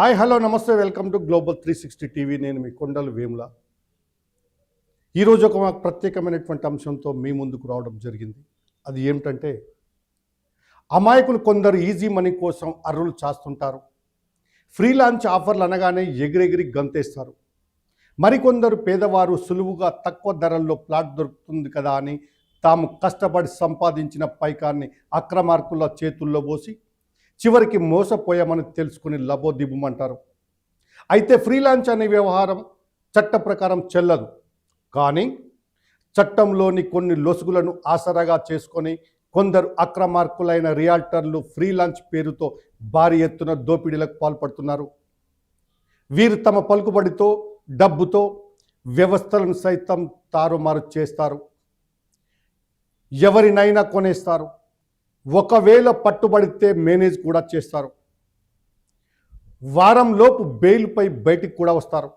Hi hello నమస్తే welcome to global three sixty TV. నేను మీ కొండలు వేముల. ఈరోజు ఒక ప్రత్యేకమైనటువంటి అంశంతో మీ ముందుకు రావడం జరిగింది. అది ఏమిటంటే అమాయకులు కొందరు ఈజీ మనీ కోసం అర్రులు చేస్తుంటారు. ఫ్రీలాంచ్ ఆఫర్లు అనగానే ఎగిరెగిరి గంతేస్తారు. మరికొందరు పేదవారు సులువుగా తక్కువ ధరల్లో ప్లాట్ దొరుకుతుంది కదా అని తాము కష్టపడి సంపాదించిన పైకాన్ని అక్రమార్కుల చేతుల్లో పోసి చివరికి మోసపోయామని తెలుసుకుని లబోదిబ్బమంటారు అయితే ఫ్రీలాన్స్ అనే వ్యవహారం చట్ట ప్రకారం చెల్లదు. కానీ చట్టంలోని కొన్ని లొసుగులను ఆసరాగా చేసుకొని కొందరు అక్రమార్కులైన రియాల్టర్లు ఫ్రీలాన్స్ పేరుతో భారీ ఎత్తున దోపిడీలకు పాల్పడుతున్నారు. వీరు తమ పలుకుబడితో డబ్బుతో వ్యవస్థలను సైతం తారుమారు చేస్తారు. ఎవరినైనా కొనేస్తారు. ఒకవేళ పట్టుబడితే మేనేజ్ కూడా చేస్తారు. వారంలోపు బెయిల్పై బయటికి కూడా వస్తారు.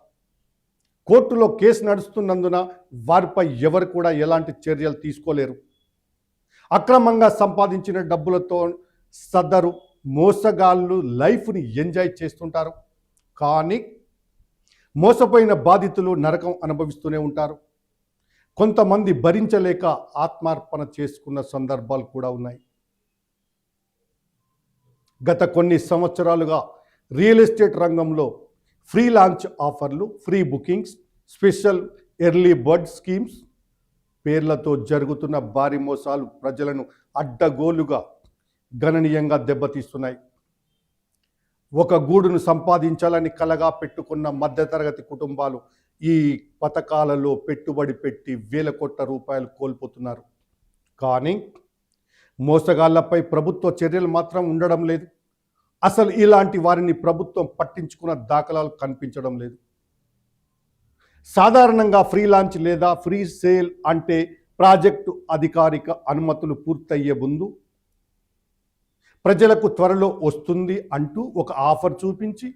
కోర్టులో కేసు నడుస్తున్నందున వారిపై ఎవరు కూడా ఎలాంటి చర్యలు తీసుకోలేరు. అక్రమంగా సంపాదించిన డబ్బులతో సదరు మోసగాళ్ళు లైఫ్ని ఎంజాయ్ చేస్తుంటారు. కానీ మోసపోయిన బాధితులు నరకం అనుభవిస్తూనే ఉంటారు. కొంతమంది భరించలేక ఆత్మార్పణ చేసుకున్న సందర్భాలు కూడా ఉన్నాయి. గత కొన్ని సంవత్సరాలుగా రియల్ ఎస్టేట్ రంగంలో ఫ్రీ లాంచ్ ఆఫర్లు pre bookings special early bird schemes పేర్లతో జరుగుతున్న భారీ మోసాలు ప్రజలను అడ్డగోలుగా గణనీయంగా దెబ్బతీస్తున్నాయి. ఒక గూడును సంపాదించాలని కలగా పెట్టుకున్న మధ్యతరగతి కుటుంబాలు ఈ పథకాలలో పెట్టుబడి పెట్టి వేల కోట్ల రూపాయలు కోల్పోతున్నారు. కానీ మోసగాళ్ళపై ప్రభుత్వ చర్యలు మాత్రం ఉండడం లేదు. అసలు ఇలాంటి వారిని ప్రభుత్వం పట్టించుకున్న దాఖలాలు కనిపించడం లేదు. సాధారణంగా ఫ్రీ లాంచ్ లేదా ఫ్రీ సేల్ అంటే ప్రాజెక్టు అధికారిక అనుమతులు పూర్తయ్యే ముందు ప్రజలకు త్వరలో వస్తుంది అంటూ ఒక ఆఫర్ చూపించి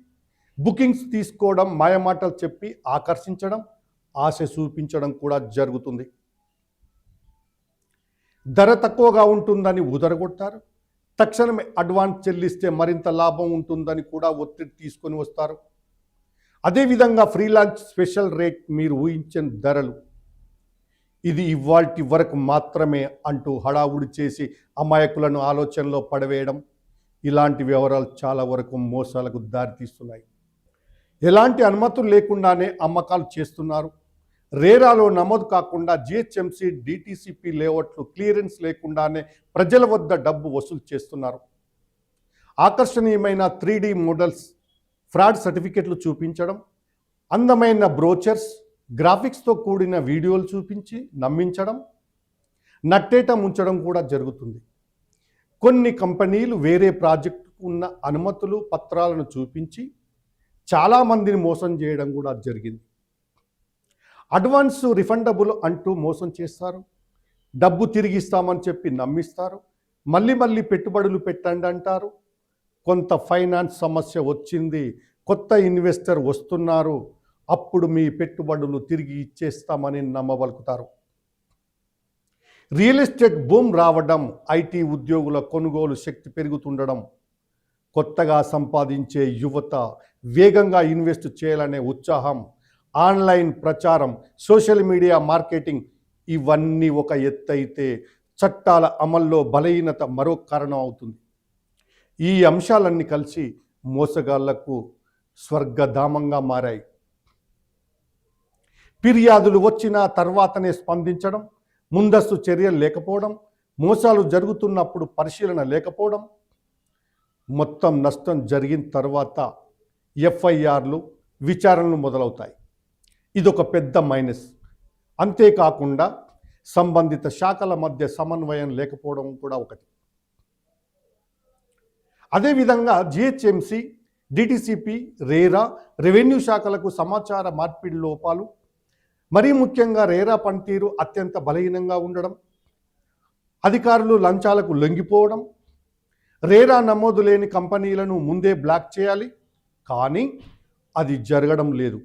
బుకింగ్స్ తీసుకోవడం మాయమాటలు చెప్పి ఆకర్షించడం ఆశ చూపించడం కూడా జరుగుతుంది. ధర తక్కువగా ఉంటుందని ఉదరగొట్టారు. తక్షణమే అడ్వాన్స్ చెల్లిస్తే మరింత లాభం ఉంటుందని కూడా ఒత్తిడి తీసుకొని వస్తారు. అదేవిధంగా ఫ్రీలాన్స్ స్పెషల్ రేట్ మీరు ఊహించిన ధరలు. ఇది ఇవాల్టి వరకు మాత్రమే అంటూ హడావుడి చేసి అమాయకులను ఆలోచనలో పడవేయడం. ఇలాంటి వివరాలు చాలా వరకు మోసాలకు దారితీస్తున్నాయి. ఎలాంటి అనుమతులు లేకుండానే అమ్మకాలు చేస్తున్నారు. రేరాలో నమోదు కాకుండా జిహెచ్ఎంసీ డిటిసిపి లేఅవుట్లు క్లియరెన్స్ లేకుండానే ప్రజల వద్ద డబ్బు వసూలు చేస్తున్నారు. ఆకర్షణీయమైన త్రీ మోడల్స్ ఫ్రాడ్ సర్టిఫికెట్లు చూపించడం అందమైన బ్రోచర్స్ గ్రాఫిక్స్తో కూడిన వీడియోలు చూపించి నమ్మించడం నట్టేట ముంచడం కూడా జరుగుతుంది. కొన్ని కంపెనీలు వేరే ప్రాజెక్టుకు ఉన్న అనుమతులు పత్రాలను చూపించి చాలామందిని మోసం చేయడం కూడా జరిగింది. అడ్వాన్స్ రిఫండబుల్ అంటూ మోసం చేస్తారు. డబ్బు తిరిగి ఇస్తామని చెప్పి నమ్మిస్తారు. మళ్ళీ మళ్ళీ పెట్టుబడులు పెట్టండి అంటారు. కొంత ఫైనాన్స్ సమస్య వచ్చింది కొత్త ఇన్వెస్టర్ వస్తున్నారు. అప్పుడు మీ పెట్టుబడులు తిరిగి ఇచ్చేస్తామని నమ్మబలుకుతారు. రియల్ ఎస్టేట్ బూమ్ రావడం ఐటీ ఉద్యోగుల కొనుగోలు శక్తి పెరుగుతుండడం కొత్తగా సంపాదించే యువత వేగంగా ఇన్వెస్ట్ చేయాలనే ఉత్సాహం ఆన్లైన్ ప్రచారం సోషల్ మీడియా మార్కెటింగ్ ఇవన్నీ ఒక ఎత్తైతే చట్టాల అమల్లో బలహీనత మరో కారణం అవుతుంది. ఈ అంశాలన్నీ కలిసి మోసగాళ్ళకు స్వర్గధామంగా మారాయి. ఫిర్యాదులు వచ్చిన తర్వాతనే స్పందించడం ముందస్తు చర్యలు లేకపోవడం మోసాలు జరుగుతున్నప్పుడు పరిశీలన లేకపోవడం మొత్తం నష్టం జరిగిన తర్వాత ఎఫ్ఐఆర్లు విచారణలు మొదలవుతాయి. ఇదొక పెద్ద మైనస్. అంతేకాకుండా సంబంధిత శాఖల మధ్య సమన్వయం లేకపోవడం కూడా ఒకటి. అదేవిధంగా జిహెచ్ఎంసి డిటిసిపి రేరా రెవెన్యూ శాఖలకు సమాచార మార్పిడి లోపాలు మరీ ముఖ్యంగా రేరా పనితీరు అత్యంత బలహీనంగా ఉండడం అధికారులు లంచాలకు లొంగిపోవడం రేరా నమోదు లేని కంపెనీలను ముందే బ్లాక్ చేయాలి కానీ అది జరగడం లేదు.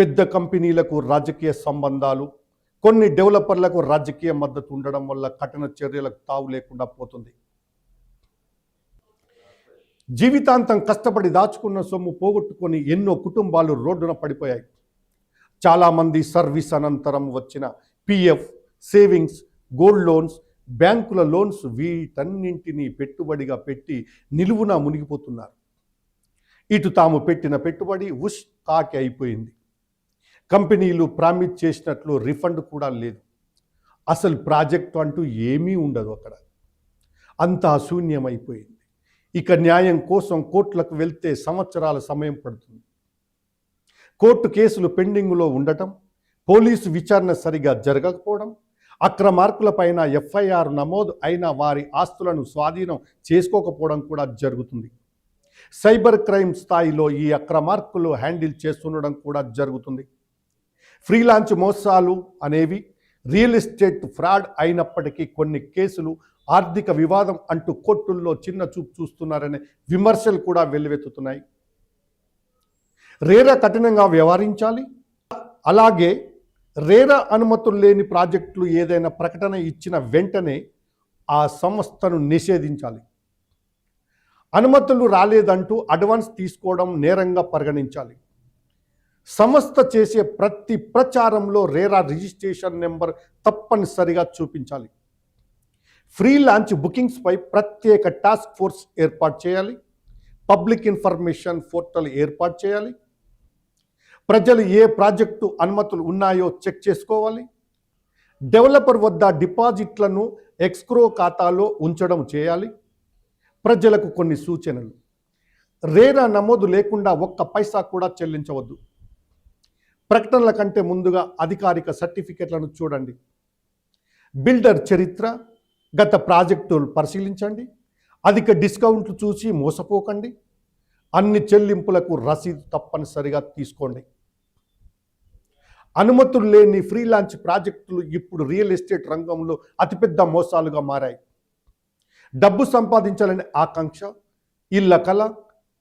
పెద్ద కంపెనీలకు రాజకీయ సంబంధాలు కొన్ని డెవలపర్లకు రాజకీయ మద్దతు ఉండడం వల్ల కఠిన చర్యలకు తావు లేకుండా పోతుంది. జీవితాంతం కష్టపడి దాచుకున్న సొమ్ము పోగొట్టుకొని ఎన్నో కుటుంబాలు రోడ్డున పడిపోయాయి. చాలామంది సర్వీస్ అనంతరం వచ్చిన పిఎఫ్ సేవింగ్స్ గోల్డ్ లోన్స్ బ్యాంకుల లోన్స్ వీటన్నింటినీ పెట్టుబడిగా పెట్టి నిలువున మునిగిపోతున్నారు. ఇటు తాము పెట్టిన పెట్టుబడి ఉష్ కాకి అయిపోయింది. కంపెనీలు ప్రామిస్ చేసినట్లు రిఫండ్ కూడా లేదు. అసలు ప్రాజెక్టు అంటూ ఏమీ ఉండదు అక్కడ. అంతా శూన్యమైపోయింది ఇక న్యాయం కోసం కోర్టులకు వెళ్తే సంవత్సరాల సమయం పడుతుంది. కోర్టు కేసులు పెండింగ్లో ఉండటం పోలీసు విచారణ సరిగా జరగకపోవడం అక్రమార్కుల పైన ఎఫ్ఐఆర్ నమోదు అయిన వారి ఆస్తులను స్వాధీనం చేసుకోకపోవడం కూడా జరుగుతుంది. సైబర్ క్రైమ్ స్థాయిలో ఈ అక్రమార్కులు హ్యాండిల్ చేస్తుండడం కూడా జరుగుతుంది. ఫ్రీలాన్స్ మోసాలు అనేవి రియల్ ఎస్టేట్ ఫ్రాడ్ అయినప్పటికీ కొన్ని కేసులు ఆర్థిక వివాదం అంటూ కోర్టుల్లో చిన్న చూపు చూస్తున్నారనే విమర్శలు కూడా వెల్లువెత్తుతున్నాయి. రేరా కఠినంగా వ్యవహరించాలి. అలాగే రేరా అనుమతులు లేని ప్రాజెక్టులు ఏదైనా ప్రకటన ఇచ్చిన వెంటనే ఆ సంస్థను నిషేధించాలి. అనుమతులు రాలేదంటూ అడ్వాన్స్ తీసుకోవడం నేరంగా పరిగణించాలి. సంస్థ చేసే ప్రతి ప్రచారంలో రేరా రిజిస్ట్రేషన్ నెంబర్ తప్పనిసరిగా చూపించాలి. ఫ్రీ లాంచ్ బుకింగ్స్పై ప్రత్యేక టాస్క్ ఫోర్స్ ఏర్పాటు చేయాలి. పబ్లిక్ ఇన్ఫర్మేషన్ పోర్టల్ ఏర్పాటు చేయాలి. ప్రజలు ఏ ప్రాజెక్టు అనుమతులు ఉన్నాయో చెక్ చేసుకోవాలి. డెవలపర్ వద్ద డిపాజిట్లను ఎక్స్క్రో ఖాతాలో ఉంచడం చేయాలి. ప్రజలకు కొన్ని సూచనలు. రేరా నమోదు లేకుండా ఒక్క పైసా కూడా చెల్లించవద్దు. ప్రకటనల కంటే ముందుగా అధికారిక సర్టిఫికెట్లను చూడండి. బిల్డర్ చరిత్ర గత ప్రాజెక్టులు పరిశీలించండి. అధిక డిస్కౌంట్లు చూసి మోసపోకండి. అన్ని చెల్లింపులకు రసీదు తప్పనిసరిగా తీసుకోండి. అనుమతులు లేని ఫ్రీలాన్స్ ప్రాజెక్టులు ఇప్పుడు రియల్ ఎస్టేట్ రంగంలో అతిపెద్ద మోసాలుగా మారాయి. డబ్బు సంపాదించాలనే ఆకాంక్ష ఇళ్ళ కళ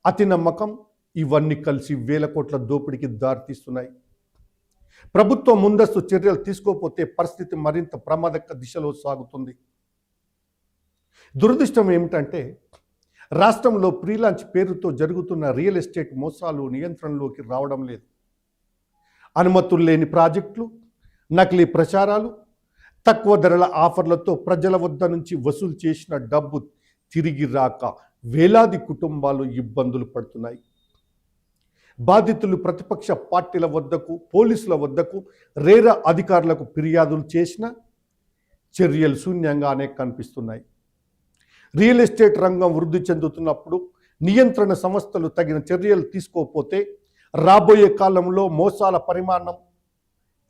అతి నమ్మకం ఇవన్నీ కలిసి వేల కోట్ల దోపిడీకి దారితీస్తున్నాయి. ప్రభుత్వం ముందస్తు చర్యలు తీసుకోకపోతే పరిస్థితి మరింత ప్రమాదక దిశలో సాగుతుంది. దురదృష్టం ఏమిటంటే రాష్ట్రంలో ప్రీలాంచ్ పేరుతో జరుగుతున్న రియల్ ఎస్టేట్ మోసాలు నియంత్రణలోకి రావడం లేదు. అనుమతులు లేని ప్రాజెక్టులు నకిలీ ప్రచారాలు తక్కువ ధరల ఆఫర్లతో ప్రజల వద్ద నుంచి వసూలు చేసిన డబ్బు తిరిగి రాక వేలాది కుటుంబాలు ఇబ్బందులు పడుతున్నాయి. బాధితులు ప్రతిపక్ష పార్టీల వద్దకు పోలీసుల వద్దకు రేర అధికారులకు ఫిర్యాదులు చేసిన చర్యలు శూన్యంగానే కనిపిస్తున్నాయి. రియల్ ఎస్టేట్ రంగం వృద్ధి చెందుతున్నప్పుడు నియంత్రణ సంస్థలు తగిన చర్యలు తీసుకోకపోతే రాబోయే కాలంలో మోసాల పరిమాణం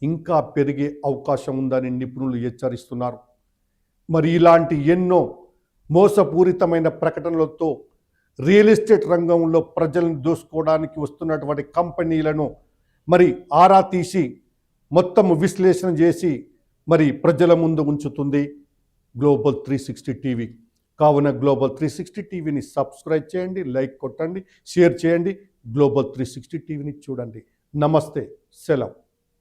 ఇంకా పెరిగే అవకాశం ఉందని నిపుణులు హెచ్చరిస్తున్నారు. మరి ఇలాంటి ఎన్నో మోసపూరితమైన ప్రకటనలతో రియల్ ఎస్టేట్ రంగంలో ప్రజలను దోసుకోవడానికి వస్తున్నటువంటి కంపెనీలను మరి ఆరా తీసి మొత్తం విశ్లేషణ చేసి మరి ప్రజల ముందు ఉంచుతుంది గ్లోబల్ త్రీ సిక్స్టీ టీవీ కావున గ్లోబల్ త్రీ సిక్స్టీ టీవీని సబ్స్క్రైబ్ చేయండి లైక్ కొట్టండి షేర్ చేయండి. గ్లోబల్ త్రీ సిక్స్టీ టీవీని చూడండి. నమస్తే సెలవు.